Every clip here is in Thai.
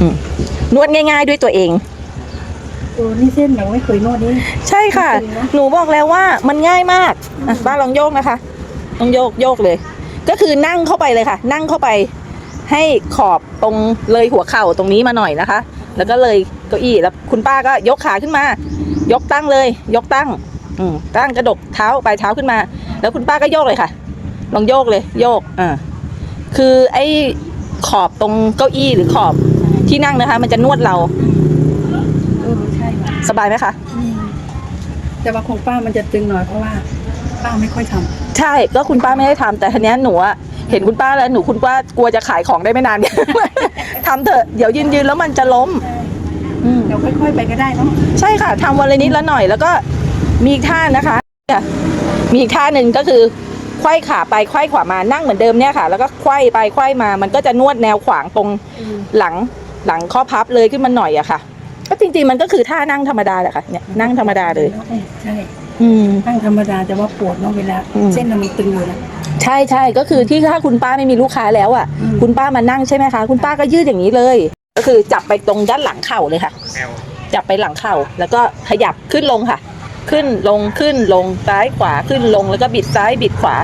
อืมนวดง่าย ๆ ด้วยตัวเองโอ้นี่เส้นยังไม่เคยนวดนี่ ใช่ค่ะ จริงนะ หนูบอกแล้วว่ามันง่ายมากอะป้าลองโยกนะคะต้องโยกโยกเลย ก็คือนั่งเข้าไปเลยค่ะ นั่งเข้าไป ให้ขอบตรงเลยหัวเข่าตรงนี้มาหน่อยนะคะ แล้วก็เลยเก้าอี้แล้วคุณป้าก็ยกขาขึ้นมา ยกตั้งเลย ยกตั้ง อืมตั้งกระดกเท้าปลายเท้าขึ้นมา แล้วคุณป้าก็โยกเลยค่ะ ลองโยกเลย โยกอ่าคือไอ้ขอบตรงเก้าอี้หรือขอบ ที่นั่งนะคะ มันจะนวดเรา เออใช่ค่ะสบายไหมคะ อืมแต่ว่าของป้ามันจะตึงหน่อยเพราะว่า ป้าไม่ค่อยทำใช่ก็คุณป้าไม่ได้ทำแต่ทีเนี้ยหนูอะเห็นคุณป้าแล้วหนูคุณป้ากลัวจะขายของได้ไม่นาน ทำเถอะเดี๋ยวยืนยืนๆแล้วมันจะล้ม อืม เดี๋ยวค่อยๆไปก็ได้เนาะใช่ค่ะทำวันละนิดละหน่อยแล้วก็มีอีกท่านะคะเนี่ยมีอีกท่าหนึ่งก็คือไขว้ขาไปไขว้ขวามานั่งเหมือนเดิมเนี่ยค่ะ แล้วก็ไขว้ไปไขว้มามันก็จะนวดแนวขวางตรงหลัง หลังข้อพับเลยขึ้นมาหน่อยอะค่ะ ก็จริง ๆ มันก็คือท่านั่งธรรมดาแหละค่ะเนี่ยนั่งธรรมดาเลย ใช่อืม นั่งธรรมดาแต่ว่าปวดเนาะเวลาอืม เส้นน่ะมันตึงอยู่นะ ใช่ใช่ก็คือที่ถ้าคุณป้าไม่มีลูกค้าแล้วอะ อืม คุณป้ามานั่งใช่ไหมคะ คุณป้าก็ยืดอย่างนี้เลย ก็คือจับไปตรงด้านหลังเข่าเลยค่ะ จับไปหลังเข่า แล้วก็ขยับขึ้นลงค่ะ ขึ้นลงขึ้นลงซ้ายขวาขึ้นลงแล้วก็บิดซ้ายบิดขวา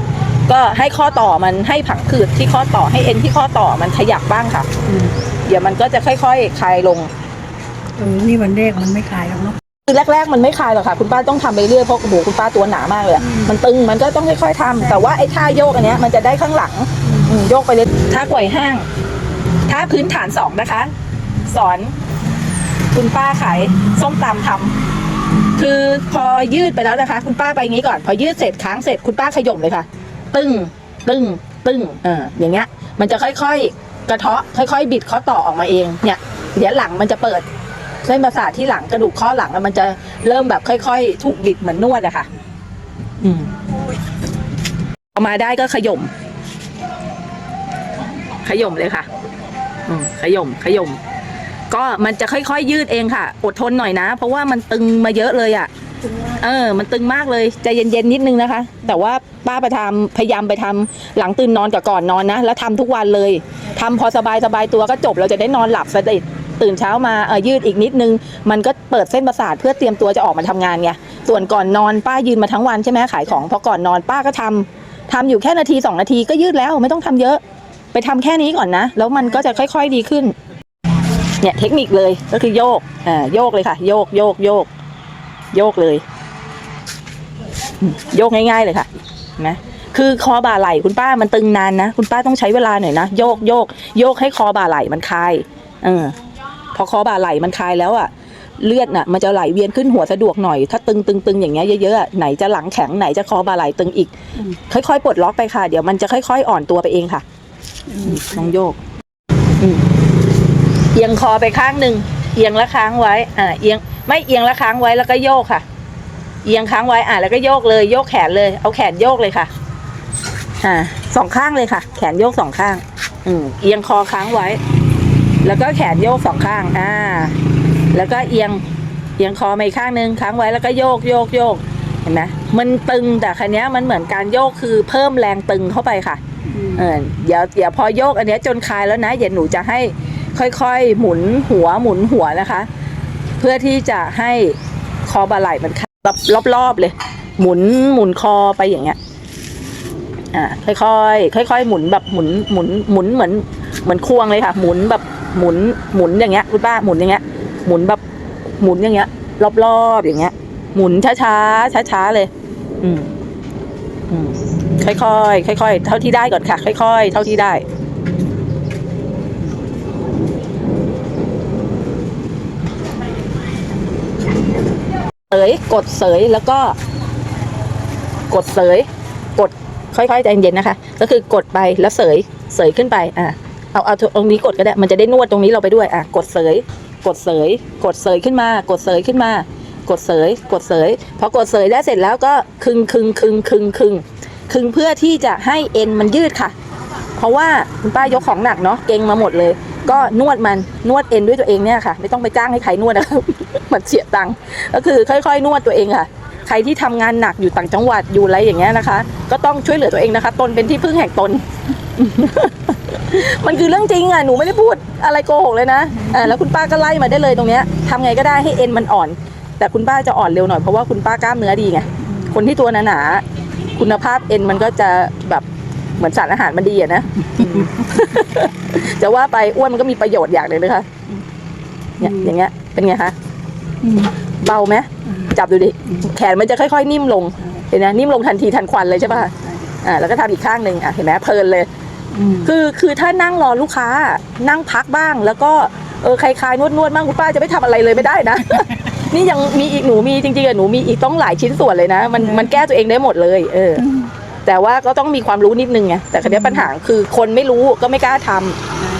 ก็ให้ข้อต่อมันให้ผังผืดที่ข้อต่อให้เอ็นที่ข้อต่อมันขยับบ้างค่ะ อืม เดี๋ยวมันก็จะค่อยๆคลายลงเออนี่วันแรกมันไม่คลายหรอกเนาะคือแรกๆมันไม่คลายหรอกค่ะ คุณป้าต้องทำไปเรื่อยเพราะโอ้โหคุณป้าตัวหนามากเลยอะอืมมันตึงมันก็ต้องค่อยๆทำแต่ว่าไอ้ท่าโยกอันเนี้ยมันจะได้ข้างหลังอืมโยกไปเลยท่าไกวห้างท่าพื้นฐานสองนะคะ สอน คุณป้าขายส้มตำทำคือพอยืดไปแล้วนะคะ คุณป้าไปงี้ก่อน พอยืดเสร็จค้างเสร็จคุณป้าขย่มเลยค่ะ ตึ้งตึ้งตึ้งเอออย่างเงี้ย มันจะค่อยๆ กระเทาะค่อยๆ บิดข้อต่อออกมาเองเนี่ยเดี๋ยวหลังมันจะเปิด เส้นประสาทที่หลังกระดูกข้อหลังมันจะเริ่มแบบค่อยๆ ถูกบิดเหมือนนวดอะค่ะ อืมเอามาได้ก็ขย่มขย่มเลยค่ะ อืมขย่มขย่มก็มันจะค่อยๆ ยืดเองค่ะ อดทนหน่อยนะ เพราะว่ามันตึงมาเยอะเลยอะ่ะ เออ มันตึงมากเลยใจเย็นๆนิดนึงนะคะ แต่ว่าป้าไปทำพยายามไปทำหลังตื่นนอนกับก่อนนอนนะ แล้วทำทุกวันเลย ทำพอสบายสบายตัวก็จบ เราจะได้นอนหลับสนิทตื่นเช้ามาเออยืดอีกนิดนึง มันก็เปิดเส้นประสาทเพื่อเตรียมตัวจะออกมาทำงานไงส่วนก่อนนอนป้ายืนมาทั้งวันใช่ไหมขายของพอก่อนนอนป้าก็ทำทำอยู่แค่นาทีสองนาทีก็ยืดแล้วไม่ต้องทำเยอะ ไปทำแค่นี้ก่อนนะ แล้วมันก็จะค่อย ๆดีขึ้นเนี่ยเทคนิคเลยก็คือโยกอ่าโยกเลยค่ะ โยกโยกโยก โยกเลย โยกง่าย ๆเลยค่ะนะ คือคอบ่าไหล่คุณป้ามันตึงนานนะ คุณป้าต้องใช้เวลาหน่อยนะ โยกโยกโยกให้คอบ่าไหล่มันคลายเออพอคอบ่าไหล่มันคลายแล้วอะเลือดน่ะมันจะไหลเวียนขึ้นหัวสะดวกหน่อย ถ้าตึงตึงตึงอย่างเงี้ยเยอะๆไหนจะหลังแข็งไหนจะคอบ่าไหล่ตึงอีก ค่อยๆปลดล็อกไปค่ะ เดี๋ยวมันจะค่อยๆ อ่อนตัวไปเองค่ะลองโยกเอียงคอไปข้างหนึ่งเอียงแล้วค้างไว้ อ่า เอียงไม่เอียงแล้วค้างไว้แล้วก็โยกค่ะ เอียงค้างไว้อ่าแล้วก็โยกเลย โยกแขนเลย เอาแขนโยกเลยค่ะ อ่าสองข้างเลยค่ะ แขนโยกสองข้าง อืมเอียงคอค้างไว้ แล้วก็แขนโยกสองข้าง อ่า แล้วก็เอียงเอียงคอมาอีกข้างหนึ่งค้างไว้แล้วก็โยกโยกโยกเห็นไหมมันตึงแต่คันนี้ยมันเหมือนการโยกคือเพิ่มแรงตึงเข้าไปค่ะเออเดี๋ยวเดี๋ยวพอโยกอันเนี้ยจนคลายแล้วนะเดี๋ยวหนูจะให้ค่อยๆ หมุนหัวหมุนหัวนะคะ เพื่อที่จะให้คอบ่าไหล่มันคลายรอบรอบๆเลย หมุนหมุนคอไปอย่างเงี้ย อ่าค่อยๆค่อยๆหมุนแบบหมุนหมุนหมุนเหมือนเหมือนควงเลยค่ะ หมุนแบบหมุนหมุนอย่างเงี้ยคุณป้าหมุนอย่างเงี้ย หมุนแบบหมุนอย่างเงี้ย รอบๆอย่างเงี้ย หมุนช้าๆช้าๆเลย อืมอืมค่อยๆค่อยๆเท่าที่ได้ก่อนค่ะ ค่อย ๆ เท่าที่ได้เสยกดเสยแล้วก็ กดเสย กด ค่อยๆใจเย็นๆนะคะ ก็คือกดไปแล้วเสยเสยขึ้นไปอะเอาเอาตรงนี้กดก็ได้มันจะได้นวดตรงนี้เราไปด้วยอะกดเสย กดเสย กดเสยขึ้นมา กดเสยขึ้นมา กดเสย กดเสยพอกดเสยได้เสร็จแล้วก็คึงคึงคึงคึงคึงคึงเพื่อที่จะให้เอ็นมันยืดค่ะ เพราะว่าคุณป้ายกของหนักเนาะเก่งมาหมดเลย ก็นวดมันนวดเอ็นด้วยตัวเองเนี่ยค่ะ ไม่ต้องไปจ้างให้ใครนวดนะครับมันเสียตังค์ก็คือค่อย ๆ นวดตัวเองค่ะ ใครที่ทำงานหนักอยู่ต่างจังหวัดอยู่อะไรอย่างเงี้ยนะคะ ก็ต้องช่วยเหลือตัวเองนะคะ ตนเป็นที่พึ่งแห่งตน มันคือเรื่องจริงอะหนูไม่ได้พูดอะไรโกหกเลยนะอ่าแล้วคุณป้าก็ไล่มาได้เลยตรงเนี้ยทำไงก็ได้ให้เอ็นมันอ่อน แต่คุณป้าจะอ่อนเร็วหน่อยเพราะว่าคุณป้ากล้ามเนื้อดีไงคนที่ตัวหนาๆคุณภาพเอ็นมันก็จะแบบเหมือนสารอาหารมันดีอะนะ จะว่าไปอ้วนมันก็มีประโยชน์อย่างหนึ่งนะคะเนี่ยอย่างเงี้ย เป็นไงคะ เบาไหมจับดูดิ แขนมันจะค่อยๆ นิ่มลง เห็นไหมนิ่มลงทันทีทันควันเลยใช่ป่ะอ่าแล้วก็ทำอีกข้างหนึ่งอะเห็นไหมเพลินเลยอืมคือคือถ้านั่งรอลูกค้านั่งพักบ้าง แล้วก็เออคลายๆนวดๆบ้างคุณป้าจะไม่ทำอะไรเลยไม่ได้นะ นี่ยังมีอีกหนูมีจริงๆอะหนูมีอีกต้องหลายชิ้นส่วนเลยนะ มันมันแก้ตัวเองได้หมดเลย เออ แต่ว่าก็ต้องมีความรู้นิดนึงไงแต่คราวนี้ปัญหาคือคนไม่รู้ก็ไม่กล้าท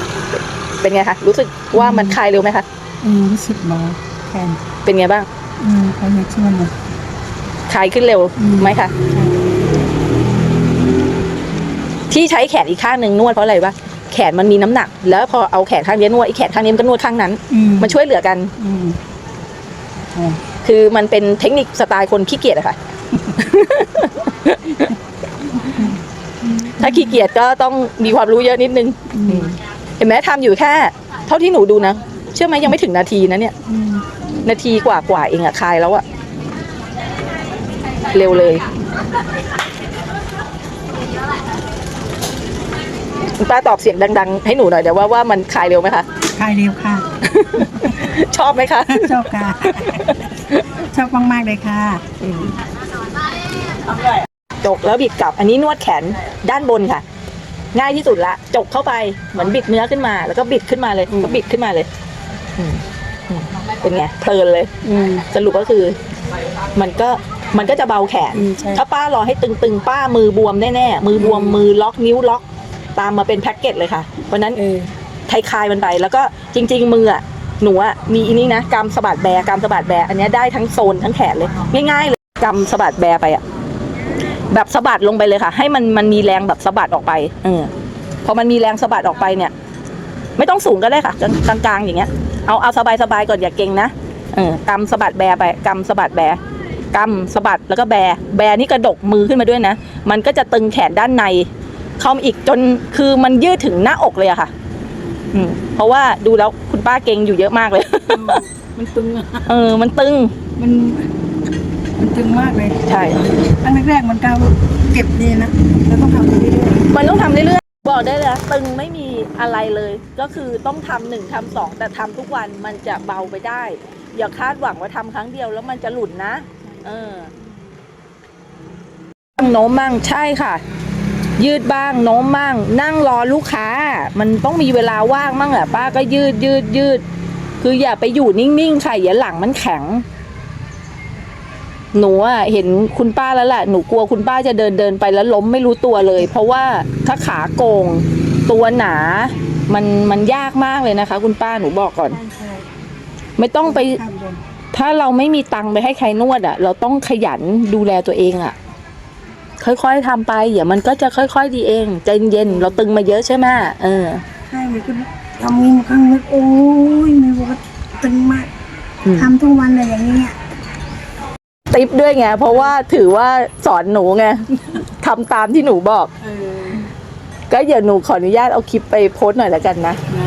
ำเป็นไงคะรู้สึกว่ามันคลายเร็วไหมคะอืมรู้สึกเบาแขนเป็นไงบ้าง อืมเขาจะช่วยหน่อยคลายขึ้นเร็วอืมไหมคะ ที่ใช้แขนอีกข้างหนึ่งนวดเพราะอะไรวะแขนมันมีน้ำหนัก แล้วพอเอาแขนข้างนี้นวดอีกแขนข้างนี้มันก็นวดข้างนั้นอืมมันช่วยเหลือกันอืมอ๋อคือมันเป็นเทคนิคสไตล์คนขี้เกียจอะค่ะ ถ้าขี้เกียจก็ต้องมีความรู้เยอะนิดนึงอืมเห็นไหมทำอยู่แค่ เท่าที่หนูดูนะ เชื่อไหมยังไม่ถึงนาทีนะเนี่ยอืม นาทีกว่ากว่าเองอะคลายแล้วอะเร็วเลยคุณป้าตอบเสียงดัง ๆ ให้หนูหน่อยเดี๋ยวว่าว่ามันคลายเร็วไหมคะคลายเร็วค่ะ ชอบไหมคะ ชอบค่ะ ชอบมากๆเลยค่ะจกแล้วบิดกลับ อันนี้นวดแขนด้านบนค่ะ ง่ายที่สุดละจกเข้าไปเหมือนบิดเนื้อขึ้นมา แล้วก็บิดขึ้นมาเลยอืมก็บิดขึ้นมาเลยอืมอืม เป็นไงเพลินเลย อืม สรุปก็คือ มันก็มันก็จะเบาแขน อืมใช่ ถ้าป้ารอให้ตึงๆ ป้ามือบวมแน่ๆ มือบวมมือล็อกนิ้วล็อก ตามมาเป็นแพ็กเกจเลยค่ะเพราะฉะนั้น เออคลายๆมันไปแล้วก็จริง ๆ มืออะหนูอะมีอันนี้นะกำสะบัดแบร์กำสะบัดแบร์อันเนี้ยได้ทั้งโซนทั้งแขนเลย ง่ายๆเลยกำสะบัดแบร์ไปอะแบบสะบัดลงไปเลยค่ะ ให้มันมันมีแรงแบบสะบัดออกไปเออพอมันมีแรงสะบัดออกไปเนี่ย ไม่ต้องสูงก็ได้ค่ะกลางกลางๆอย่างเงี้ย เอาเอาสบายๆก่อนอย่าเก่งนะเออกำสะบัดแบร์ไปกำสะบัดแบร์กำสะบัดแล้วก็แบร์แบร์นี่กระดกมือขึ้นมาด้วยนะ มันก็จะตึงแขนด้านในเข้ามาอีกจนคือมันยืดถึงหน้าอกเลยอะค่ะ อืม เพราะว่าดูแล้วคุณป้าเก่งอยู่เยอะมากเลย มันตึงอะเออ มันตึง มัน มันตึงมากเลย ใช่ ตั้งแรกๆมันก็เก็บดีนะ แล้วต้องทำไปเรื่อยมันต้องทำเรื่อยๆ บอกได้เลยตึงไม่มีอะไรเลย ก็คือต้องทำหนึ่งทำสองแต่ทำทุกวันมันจะเบาไปได้ อย่าคาดหวังว่าทำครั้งเดียวแล้วมันจะหลุดนะ เออโน้มมั่งใช่ค่ะ ยืดบ้างโน้มมั่ง นั่งรอลูกค้า มันต้องมีเวลาว่างมั่งแหละป้าก็ยืดยืดยืด คืออย่าไปอยู่นิ่งๆค่ะอย่าหลังมันแข็ง หนูอะเห็นคุณป้าแล้วแหละหนูกลัวคุณป้าจะเดินเดินไปแล้วล้มไม่รู้ตัวเลย เพราะว่าถ้าขาโกง ตัวหนามันมันยากมากเลยนะคะ คุณป้าหนูบอกก่อนๆใช่ใช่ไม่ต้องไปทำบนถ้าเราไม่มีตังค์ไปให้ใครนวดอะเราต้องขยันดูแลตัวเองอะค่อยๆทำไปเดี๋ยวมันก็จะค่อยๆดีเองใจเย็นๆเราตึงมาเยอะใช่ไหมเออใช่เลยก็ทำมือข้างนึงโอ้ยมือบอกว่าตึงมากอืมทำทุกวันเลยอย่างนี้ย ติปด้วยไง เพราะว่าถือว่าสอนหนูไงทำตามที่หนูบอกเออก็เดี๋ยวหนูขออนุญาตเอาคลิปไปโพสต์หน่อยแล้วกันนะนะ